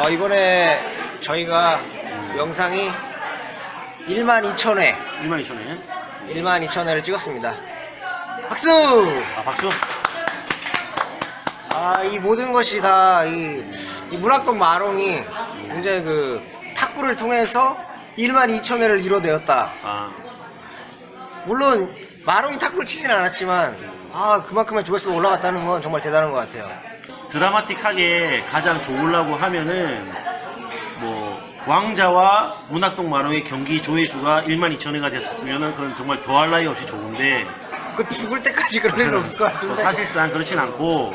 어, 이번에 저희가 영상이 1만 2천회, 2만 2천에. 1만 2천 회를 찍었습니다. 박수! 아, 박수. 아, 이 모든 것이 다, 이, 이 문학동 마롱이 굉장히 그 탁구를 통해서 1만 2천 회를 이뤄내었다. 아, 물론, 마롱이 탁구를 치진 않았지만, 아, 그만큼의 조회수가 올라갔다는 건 정말 대단한 것 같아요. 드라마틱하게 가장 좋으려고 하면은, 뭐, 왕자와 문학동 마롱의 경기 조회수가 1만 2천 회가 됐었으면은 그건 정말 더할 나위 없이 좋은데, 그 죽을 때까지 그럴 일은 없을 것 뭐 같은데. 사실상 그렇진 않고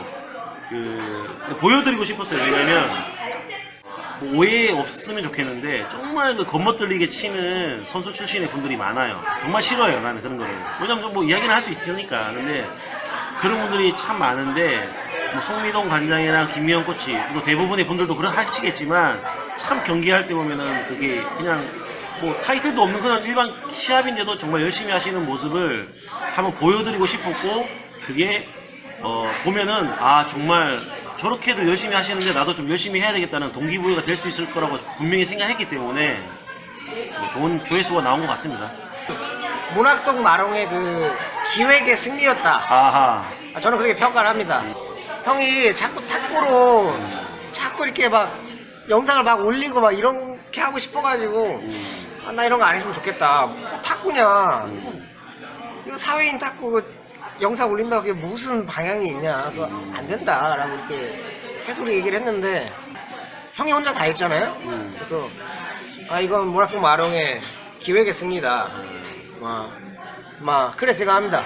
그 보여드리고 싶었어요. 왜냐면 뭐 오해 없으면 좋겠는데 정말 그 겉멋들리게 치는 선수 출신의 분들이 많아요. 정말 싫어요. 나는 그런 거는. 왜냐면 뭐 이야기는 할 수 있으니까. 근데 그런 분들이 참 많은데 뭐 송미동 관장이랑 김미영 코치 또 대부분의 분들도 그런 하시겠지만 참 경기할 때 보면은 그게 그냥 뭐 타이틀도 없는 그런 일반 시합인데도 정말 열심히 하시는 모습을 한번 보여드리고 싶었고 그게 어 보면은 아 정말 저렇게도 열심히 하시는데 나도 좀 열심히 해야 되겠다는 동기부여가 될 수 있을 거라고 분명히 생각했기 때문에 뭐 좋은 조회수가 나온 것 같습니다. 문학동 마롱의 그 기획의 승리였다. 아하 아, 저는 그렇게 평가를 합니다. 형이 자꾸 탁구로 자꾸 이렇게 막 영상을 막 올리고 막 이렇게 하고 싶어가지고 아, 나 이런 거 안 했으면 좋겠다. 뭐 탁구냐? 이거 사회인 탁구 그 영상 올린다고 그게 무슨 방향이 있냐? 그거 안 된다라고 이렇게 계속 얘기를 했는데 형이 혼자 다 했잖아요. 음. 그래서 아 이건 문학동 마롱의 기획의 승리다. 막, 막 그래 생각합니다.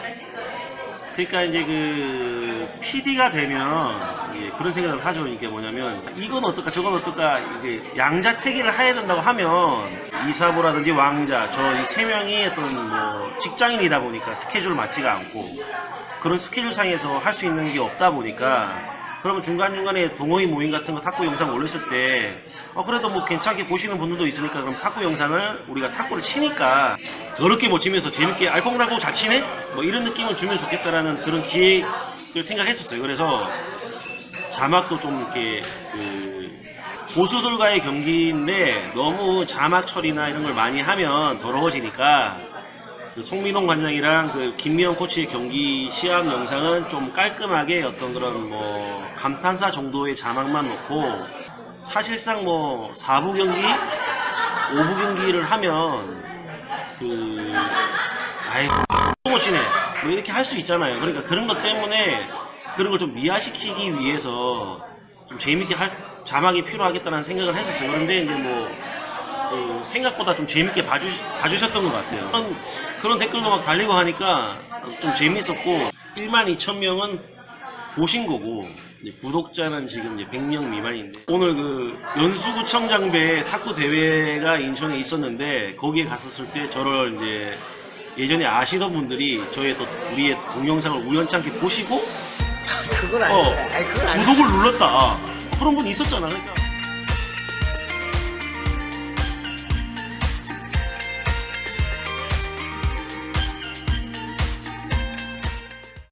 그러니까 이제 그 PD가 되면 이게 그런 생각을 하죠. 이게 뭐냐면 이건 어떨까 저건 어떨까 이게 양자택일을 해야 된다고 하면 이사부라든지 왕자 저 이 세 명이 어떤 뭐 직장인이다 보니까 스케줄 맞지가 않고 그런 스케줄상에서 할 수 있는 게 없다 보니까 그러면 중간중간에 동호회 모임 같은 거 탁구 영상 올렸을 때, 어, 그래도 뭐 괜찮게 보시는 분들도 있으니까 그럼 탁구 영상을 우리가 탁구를 치니까 더럽게 못 치면서 재밌게 알콩달콩 잘 치네? 뭐 이런 느낌을 주면 좋겠다라는 그런 기획을 생각했었어요. 그래서 자막도 좀 이렇게 그 고수들과의 경기인데 너무 자막 처리나 이런 걸 많이 하면 더러워지니까 그 송민홍 관장이랑 그 김미영 코치의 경기 시합 영상은 좀 깔끔하게 어떤 그런 뭐 감탄사 정도의 자막만 넣고 사실상 뭐 4부 경기, 5부 경기를 하면 그 아이 못 치네 뭐 이렇게 할 수 있잖아요. 그러니까 그런 것 때문에 그런 걸 좀 미화시키기 위해서 좀 재밌게 할 자막이 필요하겠다는 생각을 했었어요. 그런데 이제 뭐 어, 생각보다 좀 재밌게 봐주, 봐주셨던 것 같아요. 그런, 그런 댓글도 막 달리고 하니까 좀 재밌었고, 1만 2천 명은 보신 거고, 구독자는 지금 이제 100명 미만인데, 오늘 그 연수구청장배 탁구 대회가 인천에 있었는데, 거기에 갔었을 때 저를 이제 예전에 아시던 분들이 저의 또 우리의 동영상을 우연찮게 보시고, 그건 어, 아닌데. 아니, 그건. 구독을 눌렀다. 그런 분 있었잖아. 그러니까.